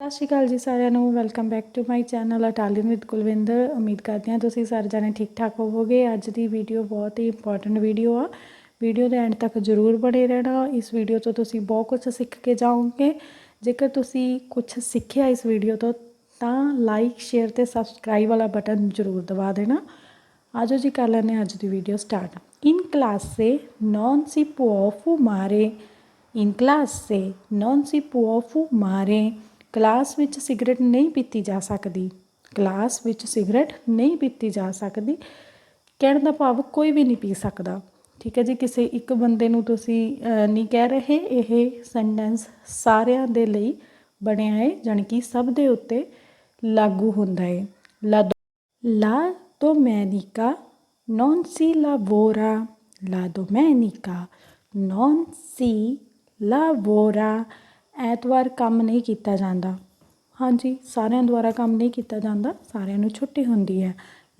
ਸਤਿ ਸ਼੍ਰੀ ਅਕਾਲ ਜੀ ਸਾਰਿਆਂ ਨੂੰ welcome back to my channel Italian with Kulwinder ਉਮੀਦ ਕਰਦੇ ਹਾਂ ਤੁਸੀਂ ਸਾਰੇ ਜਾਣੇ ਠੀਕ ਠਾਕ ਹੋਵੋਗੇ। ਅੱਜ ਦੀ ਵੀਡੀਓ ਬਹੁਤ ਹੀ ਇੰਪੋਰਟੈਂਟ ਵੀਡੀਓ ਆ। ਵੀਡੀਓ ਦੇ ਐਂਡ ਤੱਕ ਜ਼ਰੂਰ ਬਣੇ ਰਹਿਣਾ। ਇਸ ਵੀਡੀਓ ਤੋਂ ਤੁਸੀਂ ਬਹੁਤ ਕੁਝ ਸਿੱਖ ਕੇ ਜਾਓਗੇ। ਜੇਕਰ ਤੁਸੀਂ ਕੁਝ ਸਿੱਖਿਆ ਇਸ ਵੀਡੀਓ ਤੋਂ, ਤਾਂ ਲਾਈਕ ਸ਼ੇਅਰ ਤੇ ਸਬਸਕ੍ਰਾਈਬ ਵਾਲਾ ਬਟਨ ਜ਼ਰੂਰ ਦਬਾ ਦੇਣਾ। ਆਜੋ ਜੀ ਕਰ ਲੈਂਦੇ ਹਾਂ ਅੱਜ ਦੀ ਵੀਡੀਓ ਸਟਾਰਟ ਇਨ classe non si può fumare in classe non si può ਮਾਰੇ ਕਲਾਸ ਵਿੱਚ ਸਿਗਰਟ ਨਹੀਂ ਪੀਤੀ ਜਾ ਸਕਦੀ ਕਲਾਸ ਵਿੱਚ ਸਿਗਰਟ ਨਹੀਂ ਪੀਤੀ ਜਾ ਸਕਦੀ ਕਹਿਣ ਦਾ ਭਾਵ ਕੋਈ ਵੀ ਨਹੀਂ ਪੀ ਸਕਦਾ ਠੀਕ ਹੈ ਜੀ, ਕਿਸੇ ਇੱਕ ਬੰਦੇ ਨੂੰ ਤੁਸੀਂ ਨਹੀਂ ਕਹਿ ਰਹੇ, ਇਹ ਸੈਂਟੈਂਸ ਸਾਰਿਆਂ ਦੇ ਲਈ ਬਣਿਆ ਹੈ, ਜਾਣੀ ਕਿ ਸਭ ਦੇ ਉੱਤੇ ਲਾਗੂ ਹੁੰਦਾ ਹੈ ਲਾ La domenica non si lavora. La domenica non si lavora. ਐਤਵਾਰ ਕੰਮ ਨਹੀਂ ਕੀਤਾ ਜਾਂਦਾ ਹਾਂਜੀ ਸਾਰਿਆਂ ਦੁਆਰਾ ਕੰਮ ਨਹੀਂ ਕੀਤਾ ਜਾਂਦਾ ਸਾਰਿਆਂ ਨੂੰ ਛੁੱਟੀ ਹੁੰਦੀ ਹੈ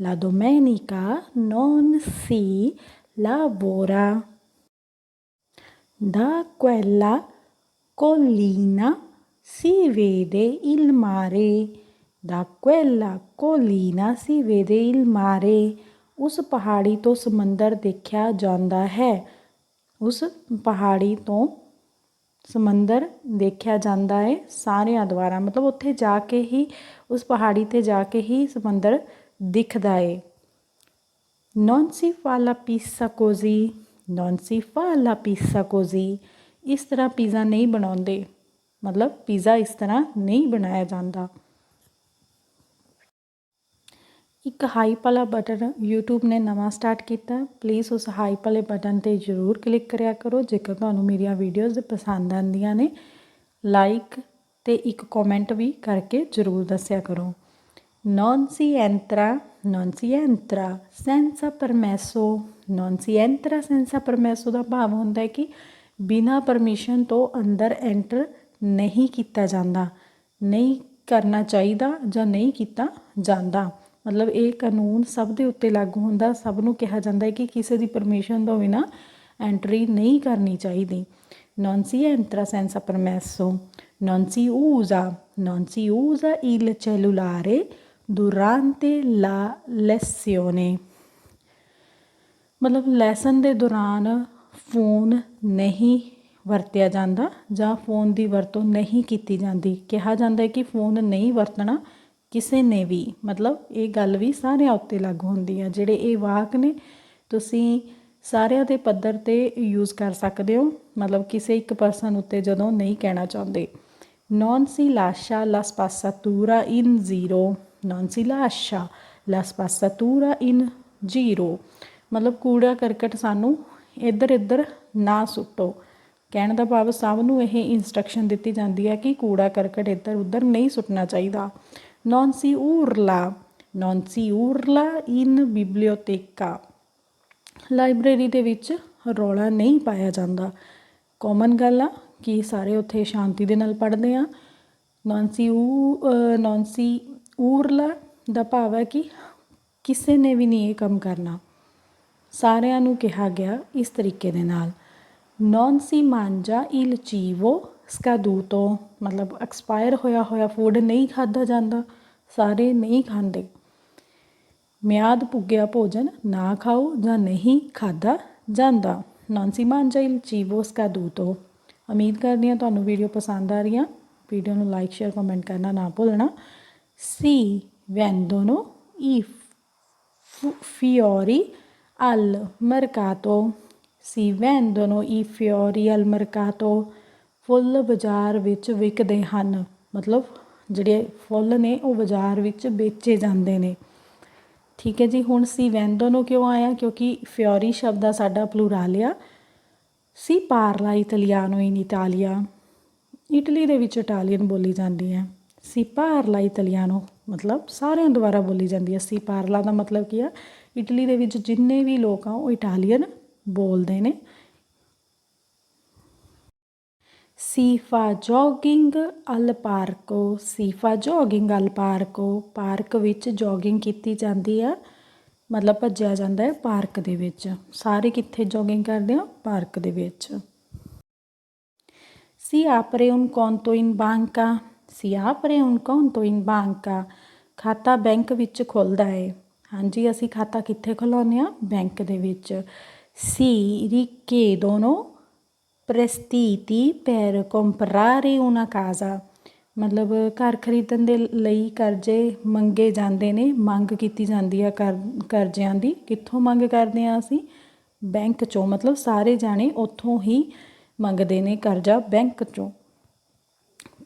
La domenica non si lavora. Da quella collina si vede il mare. Da quella collina si vede il mare. ਉਸ ਪਹਾੜੀ ਤੋਂ ਸਮੁੰਦਰ ਦੇਖਿਆ ਜਾਂਦਾ ਹੈ ਉਸ ਪਹਾੜੀ ਤੋਂ ਸਮੁੰਦਰ ਦੇਖਿਆ ਜਾਂਦਾ ਹੈ ਸਾਰਿਆਂ ਦੁਆਰਾ। ਮਤਲਬ ਉੱਥੇ ਜਾ ਕੇ ਹੀ, ਉਸ ਪਹਾੜੀ ਤੇ ਜਾ ਕੇ ਹੀ ਸਮੁੰਦਰ ਦਿਖਦਾ ਹੈ non si fa la pizza così, non si fa la ਇਸ ਤਰ੍ਹਾਂ ਪੀਜ਼ਾ ਨਹੀਂ ਬਣਾਉਂਦੇ। ਮਤਲਬ ਪੀਜ਼ਾ ਇਸ ਤਰ੍ਹਾਂ ਨਹੀਂ ਬਣਾਇਆ ਜਾਂਦਾ। ਇੱਕ ਹਾਈਪ ਵਾਲਾ ਬਟਨ YouTube ਨੇ ਨਵਾਂ ਸਟਾਰਟ ਕੀਤਾ। ਪਲੀਜ਼ ਉਸ ਹਾਈਪ ਵਾਲੇ ਬਟਨ ਤੇ ਜ਼ਰੂਰ ਕਲਿੱਕ ਕਰਿਆ ਕਰੋ, ਜੇਕਰ ਤੁਹਾਨੂੰ ਮੇਰੀਆਂ ਵੀਡੀਓਜ਼ ਪਸੰਦ ਆਉਂਦੀਆਂ ਨੇ। ਲਾਈਕ ਤੇ ਇੱਕ ਕਮੈਂਟ ਵੀ ਕਰਕੇ ਜ਼ਰੂਰ ਦੱਸਿਆ ਕਰੋ। Non si entra non si entra senza permesso non si entra senza permesso ਦਾ ਭਾਵ ਹੁੰਦਾ ਹੈ ਕਿ ਬਿਨਾ ਪਰਮਿਸ਼ਨ ਤੋਂ ਅੰਦਰ ਐਂਟਰ ਨਹੀਂ ਕੀਤਾ ਜਾਂਦਾ। ਨਹੀਂ ਕਰਨਾ ਚਾਹੀਦਾ ਜਾਂ ਨਹੀਂ ਕੀਤਾ ਜਾਂਦਾ। ਮਤਲਬ ਇਹ ਕਾਨੂੰਨ ਸਭ ਦੇ ਉੱਤੇ ਲਾਗੂ ਹੁੰਦਾ, ਸਭ ਨੂੰ ਕਿਹਾ ਜਾਂਦਾ ਹੈ ਕਿ ਕਿਸੇ ਦੀ ਪਰਮਿਸ਼ਨ ਤੋਂ ਬਿਨਾ ਐਂਟਰੀ ਨਹੀਂ ਕਰਨੀ ਚਾਹੀਦੀ। Non si entra senza permesso. Non si usa. Non si usa il cellulare durante la lezione. ਮਤਲਬ ਲੈਸਨ ਦੇ ਦੌਰਾਨ ਫੋਨ ਨਹੀਂ ਵਰਤਿਆ ਜਾਂਦਾ ਜਾਂ ਫੋਨ ਦੀ ਵਰਤੋਂ ਨਹੀਂ ਕੀਤੀ ਜਾਂਦੀ। ਕਿਹਾ ਜਾਂਦਾ ਹੈ ਕਿ ਫੋਨ ਨਹੀਂ ਵਰਤਣਾ ਕਿਸੇ ਨੇ ਵੀ, ਮਤਲਬ ਇਹ ਗੱਲ ਵੀ ਸਾਰਿਆਂ ਉੱਤੇ ਲਾਗੂ ਹੁੰਦੀ ਹੈ ਜਿਹੜੇ ਇਹ ਵਾਕ ਨੇ, ਤੁਸੀਂ ਸਾਰਿਆਂ ਦੇ ਪੱਧਰ ਤੇ ਯੂਜ਼ ਕਰ ਸਕਦੇ ਹੋ। ਮਤਲਬ ਕਿਸੇ ਇੱਕ ਪਰਸਨ ਉੱਤੇ ਜਦੋਂ ਨਹੀਂ ਕਹਿਣਾ ਚਾਹੁੰਦੇ। Non si lascia la spazzatura in giro. Non si lascia la spazzatura ਇਨ ਜੀਰੋ ਮਤਲਬ ਕੂੜਾ ਕਰਕਟ ਸਾਨੂੰ ਇੱਧਰ ਇੱਧਰ ਨਾ ਸੁੱਟੋ। ਕਹਿਣ ਦਾ ਭਾਵ ਸਭ ਨੂੰ ਇਹ ਇਨਸਟਰਕਸ਼ਨ ਦਿੱਤੀ ਜਾਂਦੀ ਹੈ ਕਿ ਕੂੜਾ ਕਰਕਟ ਇੱਧਰ ਉੱਧਰ ਨਹੀਂ ਸੁੱਟਣਾ ਚਾਹੀਦਾ। Non si urla, non si urla in biblioteca. Library ਦੇ ਵਿੱਚ ਰੌਲਾ ਨਹੀਂ ਪਾਇਆ ਜਾਂਦਾ। ਕਾਮਨ ਗੱਲ ਆ ਕਿ ਸਾਰੇ ਉੱਥੇ ਸ਼ਾਂਤੀ ਦੇ ਨਾਲ ਪੜ੍ਹਦੇ ਆ। ਨੌਨਸੀ ਊ ਨੌਨਸੀ ਊਰਲਾ ਦਾ ਭਾਵ ਹੈ ਕਿ ਕਿਸੇ ਨੇ ਵੀ ਨਹੀਂ ਇਹ ਕੰਮ ਕਰਨਾ। ਸਾਰਿਆਂ ਨੂੰ ਕਿਹਾ ਗਿਆ ਇਸ ਤਰੀਕੇ ਦੇ ਨਾਲ। Non ਮਾਂਜਾ ਇਲ ਚੀਵੋ cibo ਤੋਂ, ਮਤਲਬ ਐਕਸਪਾਇਰ ਹੋਇਆ ਹੋਇਆ ਫੂਡ ਨਹੀਂ ਖਾਧਾ ਜਾਂਦਾ, ਸਾਰੇ ਨਹੀਂ ਖਾਂਦੇ। ਮਿਆਦ ਪੁੱਗਿਆ ਭੋਜਨ ਨਾ ਖਾਓ ਜਾਂ ਨਹੀਂ ਖਾਧਾ ਜਾਂਦਾ। non si mangia il ਤੋਂ। ਉਮੀਦ ਕਰਦੀ ਹਾਂ ਤੁਹਾਨੂੰ ਵੀਡੀਓ ਪਸੰਦ ਆ ਰਹੀ ਆ। ਵੀਡੀਓ ਨੂੰ ਲਾਈਕ ਸ਼ੇਅਰ ਕਮੈਂਟ ਕਰਨਾ ਨਾ ਭੁੱਲਣਾ। Si vendono i fu- fiori al mercato si vendono i fiori al mercato ਫੁੱਲ ਬਾਜ਼ਾਰ ਵਿੱਚ ਵਿਕਦੇ ਹਨ। ਮਤਲਬ ਜਿਹੜੇ ਫੁੱਲ ਨੇ, ਉਹ ਬਾਜ਼ਾਰ ਵਿੱਚ ਵੇਚੇ ਜਾਂਦੇ ਨੇ। ਠੀਕ ਹੈ ਜੀ, ਹੁਣ ਸੀ ਵੈਂਦੋ ਨੂੰ ਕਿਉਂ ਆਇਆ? ਕਿਉਂਕਿ ਫਿਓਰੀ ਸ਼ਬਦ ਦਾ ਸਾਡਾ ਪਲੂਰਲ ਆ ਸੀ ਪਾਰਲਾ ਇਟਾਲੀਆਨੋ ਇਨ ਇਟਾਲੀਆ। ਇਟਲੀ ਦੇ ਵਿੱਚ ਇਟਾਲੀਅਨ ਬੋਲੀ ਜਾਂਦੀ ਹੈ। ਸੀ ਪਾਰਲਾ ਇਟਾਲੀਆਨੋ, ਮਤਲਬ ਸਾਰਿਆਂ ਦੁਆਰਾ ਬੋਲੀ ਜਾਂਦੀ ਹੈ। ਸੀ ਪਾਰਲਾ ਦਾ ਮਤਲਬ ਕੀ ਆ? ਇਟਲੀ ਦੇ ਵਿੱਚ ਜਿੰਨੇ ਵੀ ਲੋਕ ਆ, ਉਹ ਇਟਾਲੀਅਨ ਬੋਲਦੇ ਨੇ। ਸੀਫਾ ਜੋਗਿੰਗ ਅਲ ਪਾਰਕੋ ਸੀਫਾ ਜੋਗਿੰਗ ਅਲ ਪਾਰਕੋ ਪਾਰਕ ਵਿੱਚ ਜੋਗਿੰਗ ਕੀਤੀ ਜਾਂਦੀ ਹੈ ਮਤਲਬ ਭੱਜਿਆ ਜਾਂਦਾ ਹੈ ਪਾਰਕ ਦੇ ਵਿੱਚ ਸਾਰੇ ਕਿੱਥੇ ਜੋਗਿੰਗ ਕਰਦੇ ਆ ਪਾਰਕ ਦੇ ਵਿੱਚ ਸੀ ਆਪਰੇ ਉਨ ਕੌਨ ਤੋਂ ਇਨ ਬਾਂਕਾ ਸੀ ਆਪਰੇ ਉਨ ਕੌਨ ਤੋਂ ਇਨ ਬਾਂਕਾ ਖਾਤਾ ਬੈਂਕ ਵਿੱਚ ਖੁੱਲਦਾ ਹੈ ਹਾਂਜੀ ਅਸੀਂ ਖਾਤਾ ਕਿੱਥੇ ਖੁਲਾਉਂਦੇ ਆ ਬੈਂਕ ਦੇ ਵਿੱਚ ਸੀ ਰੀ ਕੇ ਦੋਨੋਂ prestiti per comprare una casa. ਮਤਲਬ ਘਰ ਖਰੀਦਣ ਦੇ ਲਈ ਕਰਜ਼ੇ ਮੰਗੇ ਜਾਂਦੇ ਨੇ, ਮੰਗ ਕੀਤੀ ਜਾਂਦੀ ਆ ਕਰ, ਕਰਜ਼ਿਆਂ ਦੀ। ਕਿੱਥੋਂ ਮੰਗ ਕਰਦੇ ਆ ਅਸੀਂ? ਬੈਂਕ ਚੋਂ। ਮਤਲਬ ਸਾਰੇ ਜਾਣੇ ਉੱਥੋਂ ਹੀ ਮੰਗਦੇ ਨੇ ਕਰਜ਼ਾ ਬੈਂਕ ਚੋਂ।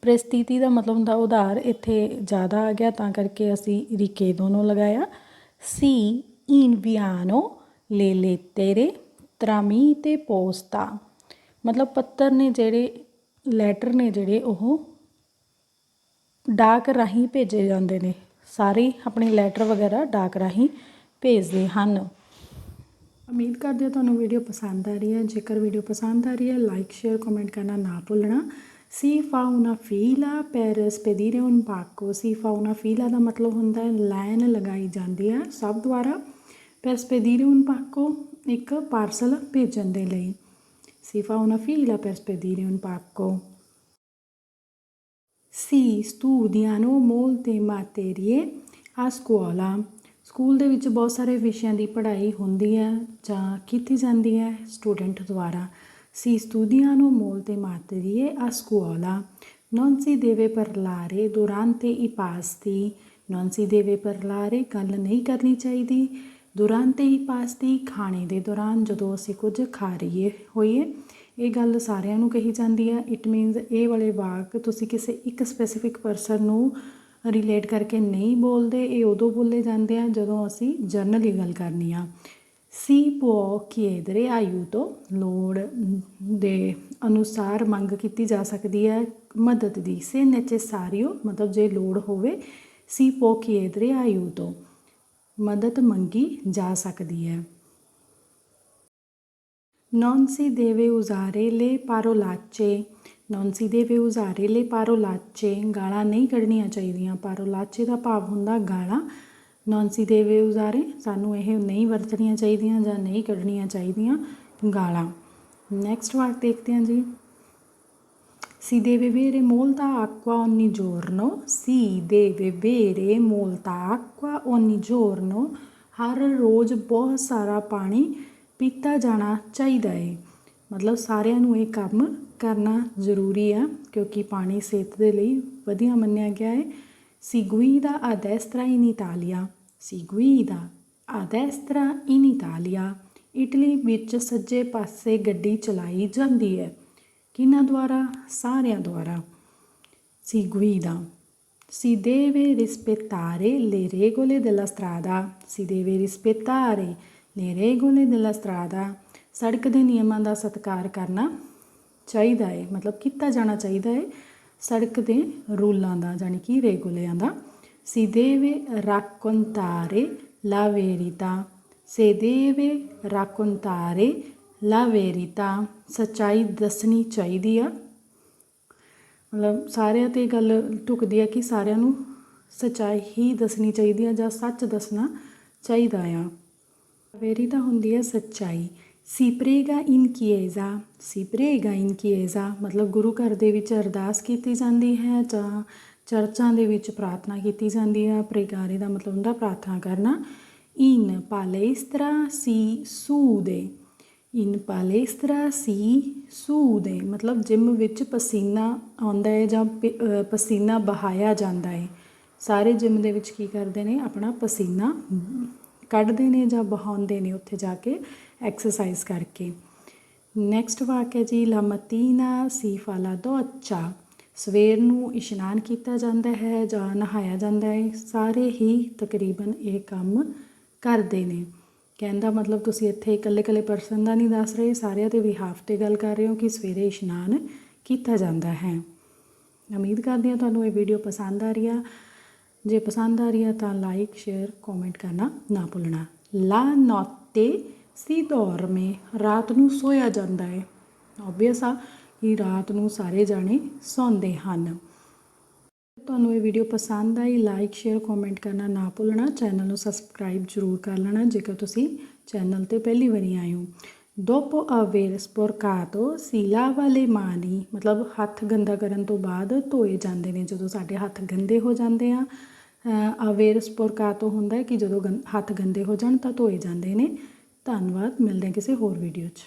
ਪ੍ਰਸਥਿਤੀ ਦਾ ਮਤਲਬ ਹੁੰਦਾ ਉਧਾਰ ਇੱਥੇ ਜ਼ਿਆਦਾ ਆ ਗਿਆ, ਤਾਂ ਕਰਕੇ ਅਸੀਂ ਰਿਕੇ ਦੋਨੋਂ ਲਗਾਇਆ। ਸੀ ਇਨਵਿਆਨੋ ਲੈ ਲੈਤੇਰੇ ਤਰਾਮੀਤੇ ਪੋਸਤਾ। ਮਤਲਬ ਪੱਤਰ ਨੇ ਜਿਹੜੇ, ਲੈਟਰ ਨੇ ਜਿਹੜੇ ਉਹ ਡਾਕ ਰਾਹੀਂ ਭੇਜੇ ਜਾਂਦੇ ਨੇ। ਸਾਰੇ ਆਪਣੇ ਲੈਟਰ ਵਗੈਰਾ ਡਾਕ ਰਾਹੀਂ ਭੇਜਦੇ ਹਨ। ਉਮੀਦ ਕਰਦੇ ਹਾਂ ਤੁਹਾਨੂੰ ਵੀਡੀਓ ਪਸੰਦ ਆ ਰਹੀ ਹੈ। ਜੇਕਰ ਵੀਡੀਓ ਪਸੰਦ ਆ ਰਹੀ ਹੈ ਲਾਈਕ ਸ਼ੇਅਰ ਕਮੈਂਟ ਕਰਨਾ ਨਾ ਭੁੱਲਣਾ। ਸੀਫਾ fa ਫੀਲਾ fila per spedire un pacco ਸੀ fa ਦਾ ਮਤਲਬ ਹੁੰਦਾ ਹੈ, ਲਾਈਨ ਲਗਾਈ ਜਾਂਦੀ ਹੈ ਸਭ ਦੁਆਰਾ। per spedire un ਪਾਕੋ ਇੱਕ ਪਾਰਸਲ ਭੇਜਣ ਦੇ ਲਈ। Si fa una fila per spedire un pacco si studiano molte materie a scuola school ਦੇ ਵਿੱਚ ਬਹੁਤ ਸਾਰੇ ਵਿਸ਼ਿਆਂ ਦੀ ਪੜ੍ਹਾਈ ਹੁੰਦੀ ਹੈ ਜਾਂ ਕੀਤੀ ਜਾਂਦੀ ਹੈ ਸਟੂਡੈਂਟ ਦੁਆਰਾ si studiano molte materie a scuola non si deve parlare durante i pasti non si deve parlare ਗੱਲ ਨਹੀਂ ਕਰਨੀ ਚਾਹੀਦੀ durante i pasti ਖਾਣੇ ਦੇ ਦੌਰਾਨ ਜਦੋਂ ਅਸੀਂ ਕੁਝ ਖਾ ਰਹੀਏ, ਹੋਈਏ, ਇਹ ਗੱਲ ਸਾਰਿਆਂ ਨੂੰ ਕਹੀ ਜਾਂਦੀ ਹੈ ਇਟ ਮੀਨਸ ਇਹ ਵਾਲੇ ਵਾਕ ਤੁਸੀਂ ਕਿਸੇ ਇੱਕ ਸਪੈਸੀਫਿਕ ਪਰਸਨ ਨੂੰ ਰਿਲੇਟ ਕਰਕੇ ਨਹੀਂ ਬੋਲਦੇ, ਇਹ ਉਦੋਂ ਬੋਲੇ ਜਾਂਦੇ ਆ ਜਦੋਂ ਅਸੀਂ ਜਰਨਲੀ ਗੱਲ ਕਰਨੀ ਆ। ਪੋ può ਆਯੂ ਤੋਂ ਲੋੜ ਦੇ ਅਨੁਸਾਰ ਮੰਗ ਕੀਤੀ ਜਾ ਸਕਦੀ ਹੈ ਮਦਦ ਦੀ। ਸੇ se necessario ਮਤਲਬ ਜੇ ਲੋੜ ਹੋਵੇ, ਸੀ ਪੋ può ਆਯੂ ਤੋਂ। ਮਦਦ ਮੰਗੀ ਜਾ ਸਕਦੀ ਹੈ ਨੌਨਸੀ ਦੇਵੇ ਉਜ਼ਾਰੇ ਲੈ ਪਾਰੋ ਲਾਚੇ ਨੌਨਸੀ ਦੇਵੇ ਉਜ਼ਾਰੇ ਲੈ ਪਾਰੋ ਲਾਚੇ ਗਾਲਾਂ ਨਹੀਂ ਕੱਢਣੀਆਂ ਚਾਹੀਦੀਆਂ ਪਾਰੋ ਲਾਚੇ ਦਾ ਭਾਵ ਹੁੰਦਾ ਗਾਲਾਂ ਨੌਨਸੀ ਦੇਵੇ ਉਜ਼ਾਰੇ ਸਾਨੂੰ ਇਹ ਨਹੀਂ ਵਰਤਣੀਆਂ ਚਾਹੀਦੀਆਂ ਜਾਂ ਨਹੀਂ ਕੱਢਣੀਆਂ ਚਾਹੀਦੀਆਂ ਗਾਲਾਂ ਨੈਕਸਟ ਵਾਕ ਦੇਖਦੇ ਹਾਂ ਜੀ Si deve bere molta acqua ogni giorno. Si deve bere molta acqua ogni giorno. ਹਰ ਰੋਜ਼ ਬਹੁਤ ਸਾਰਾ ਪਾਣੀ ਪੀਤਾ ਜਾਣਾ ਚਾਹੀਦਾ ਹੈ ਮਤਲਬ ਸਾਰਿਆਂ ਨੂੰ ਇਹ ਕੰਮ ਕਰਨਾ ਜ਼ਰੂਰੀ ਆ ਕਿਉਂਕਿ ਪਾਣੀ ਸਿਹਤ ਦੇ ਲਈ ਵਧੀਆ ਮੰਨਿਆ ਗਿਆ ਹੈ Si guida a destra in Italia. Si guida a destra in Italia. Italy ਵਿੱਚ ਸੱਜੇ ਪਾਸੇ ਗੱਡੀ ਚਲਾਈ ਜਾਂਦੀ ਹੈ ਕਿਹਨਾਂ ਦੁਆਰਾ ਸਾਰਿਆਂ ਦੁਆਰਾ si guida si deve rispettare le regole della strada si deve rispettare le regole della strada ਸੜਕ ਦੇ ਨਿਯਮਾਂ ਦਾ ਸਤਿਕਾਰ ਕਰਨਾ ਚਾਹੀਦਾ ਹੈ ਮਤਲਬ ਕੀਤਾ ਜਾਣਾ ਚਾਹੀਦਾ ਹੈ ਸੜਕ ਦੇ ਰੂਲਾਂ ਦਾ ਜਾਨੀ ਕਿ ਰੇਗੁਲਿਆਂ ਦਾ si deve raccontare la verità se deve raccontare ਲਾਵੇਰੀ ਤਾਂ ਸੱਚਾਈ ਦੱਸਣੀ ਚਾਹੀਦੀ ਆ। ਮਤਲਬ ਸਾਰਿਆਂ ਤੇ ਗੱਲ ਢੁਕਦੀ ਆ ਕਿ ਸਾਰਿਆਂ ਨੂੰ ਸੱਚਾਈ ਹੀ ਦੱਸਣੀ ਚਾਹੀਦੀ ਆ ਜਾਂ ਸੱਚ ਦੱਸਣਾ ਚਾਹੀਦਾ ਆ। ਲਾਵੇਰੀ ਤਾਂ ਹੁੰਦੀ ਆ ਸੱਚਾਈ। si prega in chiesa si prega ਮਤਲਬ ਗੁਰੂ ਘਰ ਦੇ ਵਿੱਚ ਅਰਦਾਸ ਕੀਤੀ ਜਾਂਦੀ ਹੈ ਜਾਂ ਚਰਚਾਂ ਦੇ ਵਿੱਚ ਪ੍ਰਾਰਥਨਾ ਕੀਤੀ ਜਾਂਦੀ ਹੈ ਪ੍ਰੇਗਾਰੇ ਦਾ ਮਤਲਬ ਹੁੰਦਾ ਪ੍ਰਾਰਥਨਾ ਕਰਨਾ। ਇਨ ਪਾਲੇ ਇਸ ਤਰ੍ਹਾਂ ਸੀ ਸੂ ਦੇ। In palestra si sude ਮਤਲਬ ਜਿਮ ਵਿੱਚ ਪਸੀਨਾ ਆਉਂਦਾ ਹੈ ਜਾਂ ਪਸੀਨਾ ਬਹਾਇਆ ਜਾਂਦਾ ਹੈ। ਸਾਰੇ ਜਿਮ ਦੇ ਵਿੱਚ ਕੀ ਕਰਦੇ ਨੇ? ਆਪਣਾ ਪਸੀਨਾ ਕੱਢਦੇ ਨੇ ਜਾਂ ਬਹਾਉਂਦੇ ਨੇ ਉੱਥੇ ਜਾ ਕੇ ਐਕਸਰਸਾਈਜ਼ ਕਰਕੇ। ਨੈਕਸਟ ਵਾਕ ਹੈ ਜੀ, ਲਾ ਸੀ ਫਾਲਾ doccia ਸਵੇਰ ਨੂੰ ਇਸ਼ਨਾਨ ਕੀਤਾ ਜਾਂਦਾ ਹੈ ਜਾਂ ਨਹਾਇਆ ਜਾਂਦਾ ਹੈ। ਸਾਰੇ ਹੀ ਤਕਰੀਬਨ ਇਹ ਕੰਮ ਕਰਦੇ ਨੇ। ਕਹਿੰਦਾ ਮਤਲਬ ਤੁਸੀਂ ਇੱਥੇ ਇਕੱਲੇ ਇਕੱਲੇ ਪਰਸਨ ਦਾ ਨਹੀਂ ਦੱਸ ਰਹੇ, ਸਾਰਿਆਂ ਦੇ ਬਿਹਾਫ ਤੇ ਗੱਲ ਕਰ ਰਹੇ ਹੋ ਕਿ ਸਵੇਰੇ ਇਸ਼ਨਾਨ ਕੀਤਾ ਜਾਂਦਾ ਹੈ। ਉਮੀਦ ਕਰਦੀ ਹਾਂ ਤੁਹਾਨੂੰ ਇਹ ਵੀਡੀਓ ਪਸੰਦ ਆ ਰਹੀ ਆ। ਜੇ ਪਸੰਦ ਆ ਰਹੀ ਆ ਤਾਂ ਲਾਈਕ ਸ਼ੇਅਰ ਕਮੈਂਟ ਕਰਨਾ ਨਾ ਭੁੱਲਣਾ। ਲਾ ਨੌਤੇ ਸੀ ਦੌਰ dorme ਰਾਤ ਨੂੰ ਸੋਇਆ ਜਾਂਦਾ ਹੈ। ਆਬਵੀਅਸ ਆ ਕਿ ਰਾਤ ਨੂੰ ਸਾਰੇ ਜਾਣੇ ਸੌਂਦੇ ਹਨ। ਤੁਹਾਨੂੰ ਇਹ ਵੀਡੀਓ ਪਸੰਦ ਆਈ ਲਾਈਕ ਸ਼ੇਅਰ ਕਮੈਂਟ ਕਰਨਾ ਨਾ ਭੁੱਲਣਾ। ਚੈਨਲ ਨੂੰ ਸਬਸਕ੍ਰਾਈਬ ਜ਼ਰੂਰ ਕਰ ਲੈਣਾ, ਜੇਕਰ ਤੁਸੀਂ ਚੈਨਲ ਤੇ ਪਹਿਲੀ ਵਾਰੀ ਆਏ ਹੋ। Dopo ਅਵੇਰਸ sporcato ਸੀਲਾ ਵਾਲੇ le mani, ਮਤਲਬ ਹੱਥ ਗੰਦਾ ਕਰਨ ਤੋਂ ਬਾਅਦ ਧੋਏ ਜਾਂਦੇ ਨੇ, ਜਦੋਂ ਸਾਡੇ ਹੱਥ ਗੰਦੇ ਹੋ ਜਾਂਦੇ ਆ। ਅਵੇਰ ਸਪੋਰਕਾਤੋ ਹੁੰਦਾ ਹੈ ਕਿ ਜਦੋਂ ਗੰ- ਹੱਥ ਗੰਦੇ ਹੋ ਜਾਣ ਤਾਂ ਧੋਏ ਜਾਂਦੇ ਨੇ। ਧੰਨਵਾਦ, ਮਿਲਦੇ ਹਾਂ ਕਿਸੇ ਹੋਰ ਵੀਡੀਓ 'ਚ।